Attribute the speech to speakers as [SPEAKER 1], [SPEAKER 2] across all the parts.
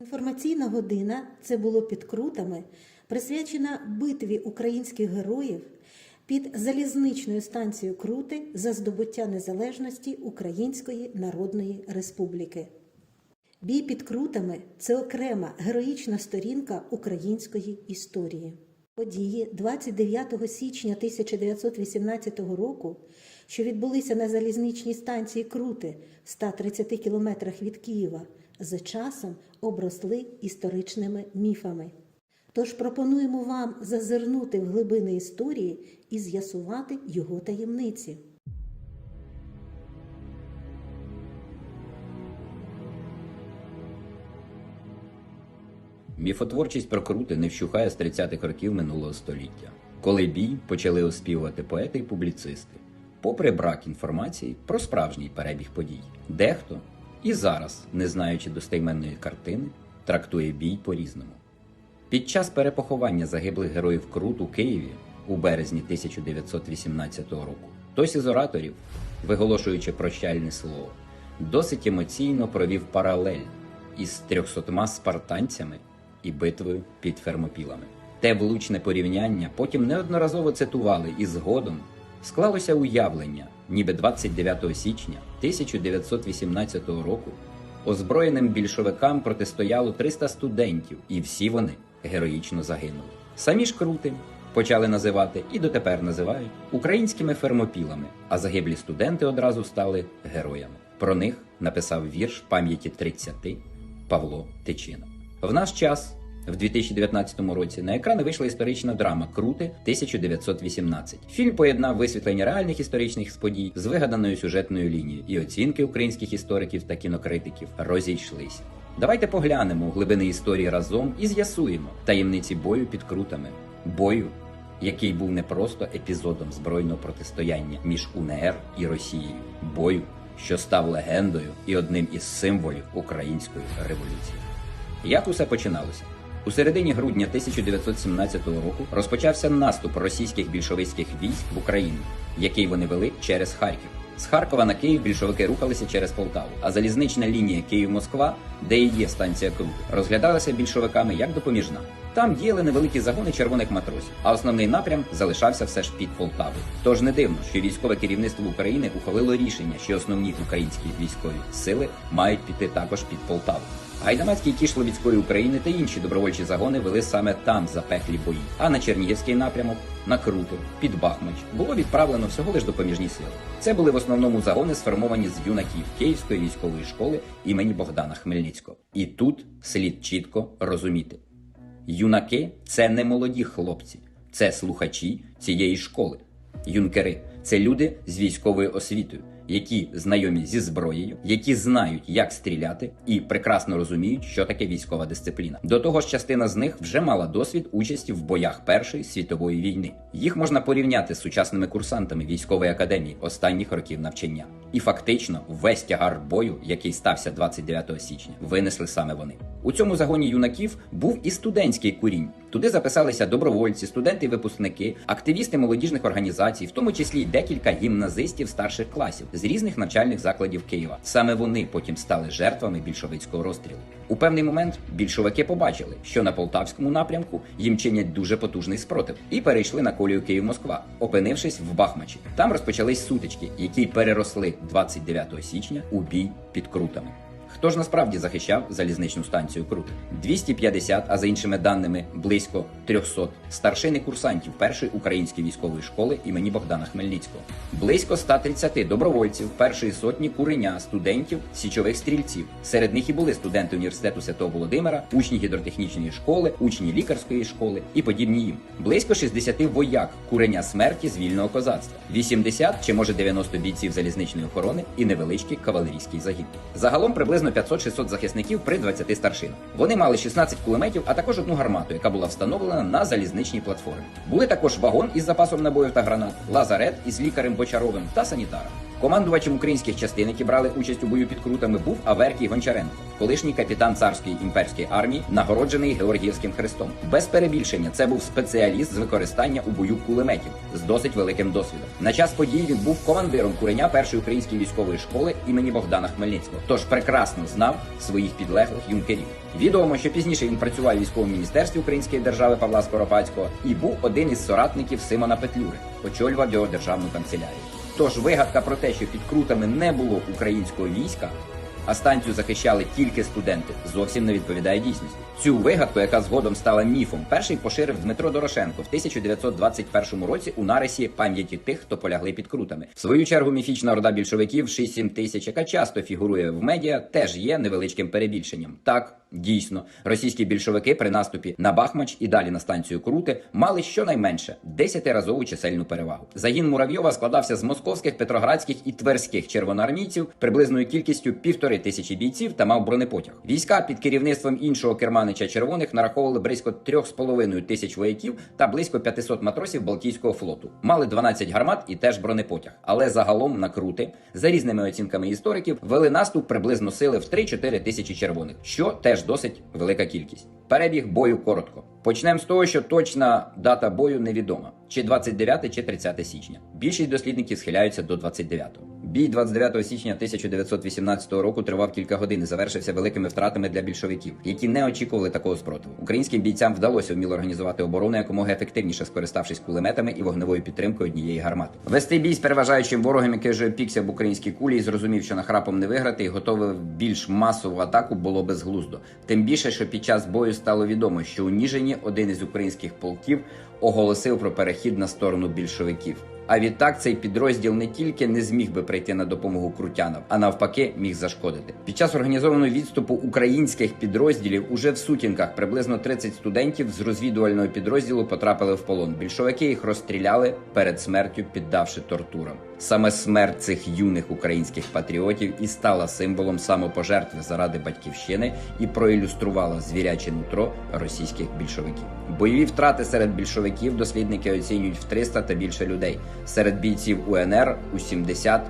[SPEAKER 1] Інформаційна година це було під крутами, присвячена битві українських героїв під залізничною станцією Крути за здобуття незалежності Української Народної Республіки. Бій під крутами це окрема героїчна сторінка української історії. Події 29 січня 1918 року, що відбулися на залізничній станції Крути в 130 кілометрах від Києва, з часом обросли історичними міфами. Тож пропонуємо вам зазирнути в глибини історії і з'ясувати його таємниці.
[SPEAKER 2] Міфотворчість про крути не вщухає з 30-х років минулого століття, коли бій почали оспівувати поети і публіцисти, попри брак інформації про справжній перебіг подій. Дехто і зараз, не знаючи достейменної картини, трактує бій по-різному. Під час перепоховання загиблих героїв Крут у Києві у березні 1918 року хтось із ораторів, виголошуючи прощальне слово, досить емоційно провів паралель із трьохсотма спартанцями і битвою під Фермопілами. Те влучне порівняння потім неодноразово цитували і згодом склалося уявлення, ніби 29 січня 1918 року озброєним більшовикам протистояло 300 студентів, і всі вони героїчно загинули. Самі ж крути почали називати і дотепер називають українськими фермопілами, а загиблі студенти одразу стали героями. Про них написав вірш пам'яті 30 Павло Тичина. В наш час, в 2019 році, на екрани вийшла історична драма Крути 1918. Фільм поєднав висвітлення реальних історичних подій з вигаданою сюжетною лінією, і оцінки українських істориків та кінокритиків розійшлися. Давайте поглянемо у глибини історії разом і з'ясуємо таємниці бою під крутами, бою, який був не просто епізодом збройного протистояння між УНР і Росією, бою, що став легендою і одним із символів української революції. Як усе починалося? У середині грудня 1917 року розпочався наступ російських більшовицьких військ в Україну, який вони вели через Харків. З Харкова на Київ більшовики рухалися через Полтаву, а залізнична лінія Київ-Москва, де і є станція Крути, розглядалася більшовиками як допоміжна. Там діяли невеликі загони червоних матросів, а основний напрям залишався все ж під Полтавою. Тож не дивно, що військове керівництво України ухвалило рішення, що основні українські військові сили мають піти також під Полтаву. Гайдамацький кіш Ловіцької України та інші добровольчі загони вели саме там запеклі бої. А на Чернігівський напрямок, на Круту, під Бахмач було відправлено всього лиш допоміжні сили. Це були в основному загони, сформовані з юнаків Київської військової школи імені Богдана Хмельницького. І тут слід чітко розуміти: юнаки це не молоді хлопці, це слухачі цієї школи. Юнкери це люди з військовою освітою, які знайомі зі зброєю, які знають, як стріляти, і прекрасно розуміють, що таке військова дисципліна. До того ж, частина з них вже мала досвід участі в боях Першої світової війни. Їх можна порівняти з сучасними курсантами військової академії останніх років навчання. І фактично весь тягар бою, який стався 29 січня, винесли саме вони. У цьому загоні юнаків був і студентський курінь. Туди записалися добровольці, студенти-випускники, активісти молодіжних організацій, в тому числі й декілька гімназистів старших класів з різних навчальних закладів Києва. Саме вони потім стали жертвами більшовицького розстрілу. У певний момент більшовики побачили, що на полтавському напрямку їм чинять дуже потужний спротив, і перейшли на колію Київ-Москва, опинившись в Бахмачі. Там розпочались сутички, які переросли 29 січня у бій під крутами. Хто ж насправді захищав залізничну станцію Крути? 250, а за іншими даними, близько 300 старшини курсантів першої української військової школи імені Богдана Хмельницького, близько 130 добровольців першої сотні куреня, студентів, січових стрільців. Серед них і були студенти університету Святого Володимира, учні гідротехнічної школи, учні лікарської школи і подібні їм. Близько 60 вояк куреня смерті з вільного козацтва, 80 чи може 90 бійців залізничної охорони і невеличкий кавалерійський загін. Загалом приблизно 500-600 захисників при 20 старшинах. Вони мали 16 кулеметів, а також одну гармату, яка була встановлена на залізничній платформі. Були також вагон із запасом набоїв та гранат, лазарет із лікарем Бочаровим та санітаром. Командувачем українських частин, які брали участь у бою під крутами, був Аверкій Гончаренко, колишній капітан царської імперської армії, нагороджений Георгіївським хрестом. Без перебільшення це був спеціаліст з використання у бою кулеметів з досить великим досвідом. На час подій він був командиром куреня першої української військової школи імені Богдана Хмельницького. Тож прекрасно знав своїх підлеглих юнкерів. Відомо, що пізніше він працював у військовому міністерстві Української держави Павла Скоропадського і був один із соратників Симона Петлюри, очолював його державну канцелярію. Тож вигадка про те, що під крутами не було українського війська, а станцію захищали тільки студенти, зовсім не відповідає дійсності. Цю вигадку, яка згодом стала міфом, перший поширив Дмитро Дорошенко в 1921 році у нарисі пам'яті тих, хто полягли під крутами. В свою чергу міфічна орда більшовиків 6-7 тисяч, яка часто фігурує в медіа, теж є невеличким перебільшенням. Так. Дійсно, російські більшовики при наступі на Бахмач і далі на станцію Крути мали щонайменше 10-разову чисельну перевагу. Загін Муравйова складався з московських, петроградських і тверських червоноармійців приблизною кількістю півтори тисячі бійців та мав бронепотяг. Війська під керівництвом іншого керманича червоних нараховували близько 3,5 тисяч вояків та близько 500 матросів Балтійського флоту. Мали 12 гармат і теж бронепотяг. Але загалом на крути, за різними оцінками істориків, вели наступ приблизно сили в 3-4 тисячі червоних, що теж досить велика кількість. Перебіг бою коротко. Почнемо з того, що точна дата бою невідома: чи 29, чи 30 січня. Більшість дослідників схиляються до 29-го. Бій 29 січня 1918 року тривав кілька годин і завершився великими втратами для більшовиків, які не очікували такого спротиву. Українським бійцям вдалося вміло організувати оборону якомога ефективніше, скориставшись кулеметами і вогневою підтримкою однієї гармати. Вести бій з переважаючим ворогом, який вже пікся в українській кулі, і зрозумів, що нахрапом не виграти, і готовий більш масову атаку було безглуздо. Тим більше, що під час бою стало відомо, що у Ніжині один із українських полків оголосив про перехід на сторону більшовиків. А відтак цей підрозділ не тільки не зміг би прийти на допомогу крутянам, а навпаки міг зашкодити. Під час організованого відступу українських підрозділів уже в сутінках приблизно 30 студентів з розвідувального підрозділу потрапили в полон. Більшовики їх розстріляли перед смертю, піддавши тортурам. Саме смерть цих юних українських патріотів і стала символом самопожертви заради батьківщини і проілюструвала звіряче нутро російських більшовиків. Бойові втрати серед більшовиків дослідники оцінюють в 300 та більше людей. Серед бійців УНР у 70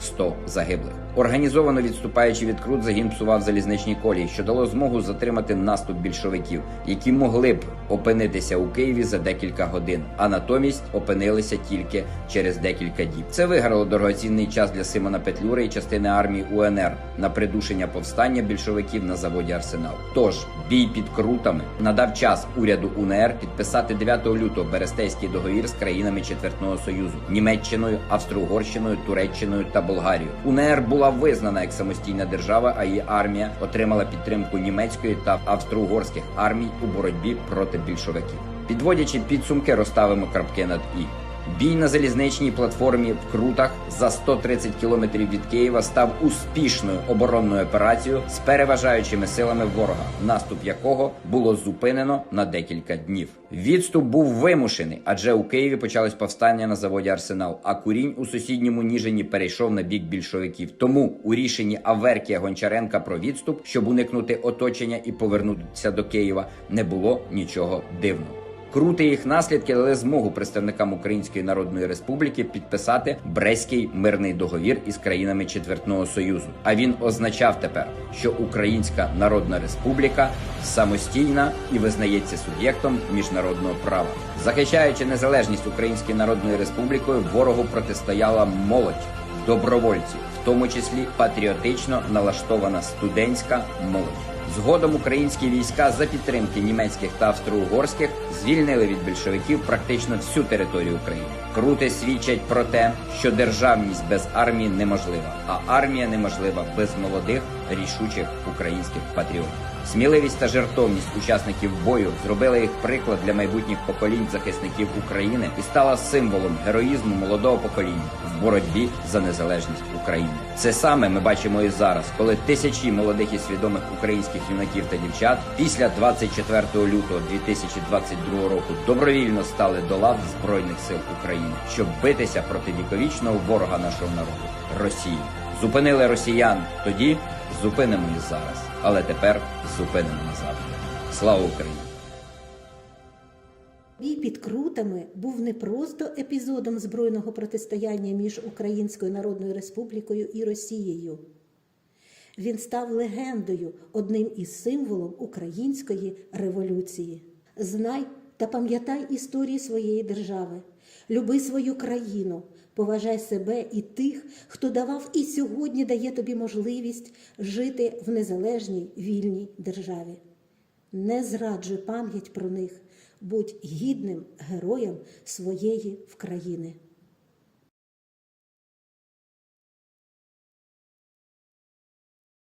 [SPEAKER 2] 100 загиблих. Організовано відступаючи від крут, загін псував залізничні колії, що дало змогу затримати наступ більшовиків, які могли б опинитися у Києві за декілька годин, а натомість опинилися тільки через декілька діб. Це виграло дорогоцінний час для Симона Петлюри і частини армії УНР на придушення повстання більшовиків на заводі Арсенал. Тож бій під крутами надав час уряду УНР підписати 9 лютого Берестейський договір з країнами Четвертного Союзу Німеччиною, Австро-Угорщиною, Туреччиною та Болгарією. УНР була визнана як самостійна держава, а її армія отримала підтримку німецької та австро-угорських армій у боротьбі проти більшовиків. Підводячи підсумки, розставимо крапки над і. Бій на залізничній платформі в Крутах за 130 кілометрів від Києва став успішною оборонною операцією з переважаючими силами ворога, наступ якого було зупинено на декілька днів. Відступ був вимушений, адже у Києві почалось повстання на заводі Арсенал. А курінь у сусідньому Ніжині перейшов на бік більшовиків. Тому у рішенні Аверкія Гончаренка про відступ, щоб уникнути оточення і повернутися до Києва, не було нічого дивного. Крути їх наслідки дали змогу представникам Української Народної Республіки підписати Брестський мирний договір із країнами Четвертного Союзу. А він означав тепер, що Українська Народна Республіка самостійна і визнається суб'єктом міжнародного права. Захищаючи незалежність Української Народної Республікою, ворогу протистояла молодь, добровольці, в тому числі патріотично налаштована студентська молодь. Згодом українські війська за підтримки німецьких та австро-угорських звільнили від більшовиків практично всю територію України. Крути свідчать про те, що державність без армії неможлива, а армія неможлива без молодих рішучих українських патріотів. Сміливість та жертовність учасників бою зробили їх приклад для майбутніх поколінь захисників України і стала символом героїзму молодого покоління в боротьбі за незалежність України. Це саме ми бачимо і зараз, коли тисячі молодих і свідомих українських юнаків та дівчат після 24 лютого 2022 року добровільно стали до лав збройних сил України, щоб битися проти віковічного ворога нашого народу Росії. Зупинили росіян тоді, зупинимо і зараз, але тепер зупинимо назавжди. Слава Україні!
[SPEAKER 1] Бій під Крутами був не просто епізодом збройного протистояння між Українською Народною Республікою і Росією. Він став легендою, одним із символом української революції. Знай та пам'ятай історії своєї держави, люби свою країну, поважай себе і тих, хто давав і сьогодні дає тобі можливість жити в незалежній вільній державі. Не зраджуй пам'ять про них, будь гідним героєм своєї вкраїни.